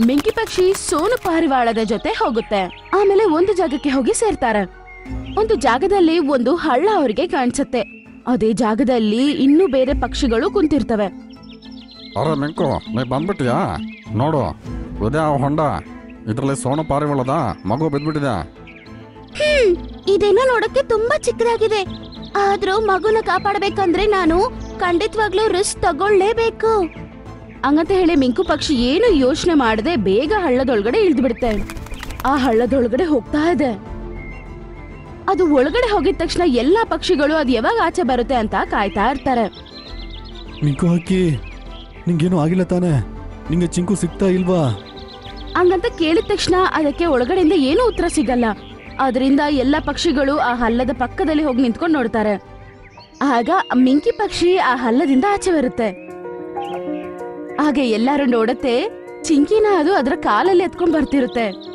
ಮಿಂಕಿ ಪಕ್ಷಿ ಸೋನು ಪಾರಿವಾಳದ ಜೊತೆ ಹೋಗುತ್ತೆ. ಆಮೇಲೆ ಒಂದು ಜಾಗಕ್ಕೆ ಹೋಗಿ ಸೇರ್ತಾರೆ. ಒಂದು ಜಾಗದಲ್ಲಿ ಒಂದು ಹಳ್ಳ ಅವರಿಗೆ ಕಾಣಿಸುತ್ತೆ. ಅದೇ ಜಾಗದಲ್ಲಿ ಇನ್ನೂ ಬೇರೆ ಪಕ್ಷಿಗಳು ಕುಂತಿರ್ತವೆ. ಅರೆ ಮಿಂಕು ನೀ ಬಂದ್ಬಿಟ್ಟಿಯಾ ನೋಡು ಇದೇ ಆ ಹೊಂಡ. ಇದರಲ್ಲಿ ಸೋನು ಪಾರಿವಾಳದ ಮಗು ಬಿದ್ದ್ಬಿಟ್ಟಿದೆ. ಇದೇನೋ ನೋಡಕ್ಕೆ ತುಂಬಾ ಚಿಕ್ಕದಾಗಿದೆ. ಆದ್ರೂ ಮಗುನ ಕಾಪಾಡಬೇಕಂದ್ರೆ ನಾನು ಖಂಡಿತವಾಗ್ಲೂ ರಿಸ್ಕ್ ತಗೊಳ್ಳೇಬೇಕು. ಹಂಗಂತ ಹೇಳಿ ಮಿಂಕು ಪಕ್ಷಿ ಏನು ಯೋಚನೆ ಮಾಡದೆ ಬೇಗ ಹಳ್ಳದೊಳಗಡೆ ಇಳಿದು ಬಿಡುತ್ತೆ ಆ ಹಳ್ಳದೊಳಗಡೆ ಹೋಗ್ತಾ ಇದೆ. ಅದು ಒಳಗಡೆ ಹೋಗಿದ ತಕ್ಷಣ ಎಲ್ಲಾ ಪಕ್ಷಿಗಳು ಅದು ಯಾವಾಗ ಆಚೆ ಬರುತ್ತೆ ಅಂತ ಕಾಯ್ತಾ ಇರ್ತಾರೆ. ಮಿಂಕು ಹಕ್ಕಿ ನಿಂಗೇನು ಆಗಿಲ್ಲ ತಾನೆ? ನಿಂಗೆ ಚಿಂಕು ಸಿಗ್ತಾ ಇಲ್ವಾ? ಹಂಗಂತ ಕೇಳಿದ ತಕ್ಷಣ ಅದಕ್ಕೆ ಒಳಗಡೆಯಿಂದ ಏನೂ ಉತ್ತರ ಸಿಗಲ್ಲ. ಅದರಿಂದ ಎಲ್ಲ ಪಕ್ಷಿಗಳು ಆ ಹಲ್ಲದ ಪಕ್ಕದಲ್ಲಿ ಹೋಗಿ ನಿಂತ್ಕೊಂಡು ನೋಡ್ತಾರೆ. ಆಗ ಮಿಂಕಿ ಪಕ್ಷಿ ಆ ಹಲ್ಲದಿಂದ ಆಚೆ ಬರುತ್ತೆ. ಹಾಗೆ ಎಲ್ಲರೂ ನೋಡತ್ತೆ. ಚಿಂಕಿನ ಅದು ಅದರ ಕಾಲಲ್ಲಿ ಎತ್ಕೊಂಡ್ ಬರ್ತಿರುತ್ತೆ.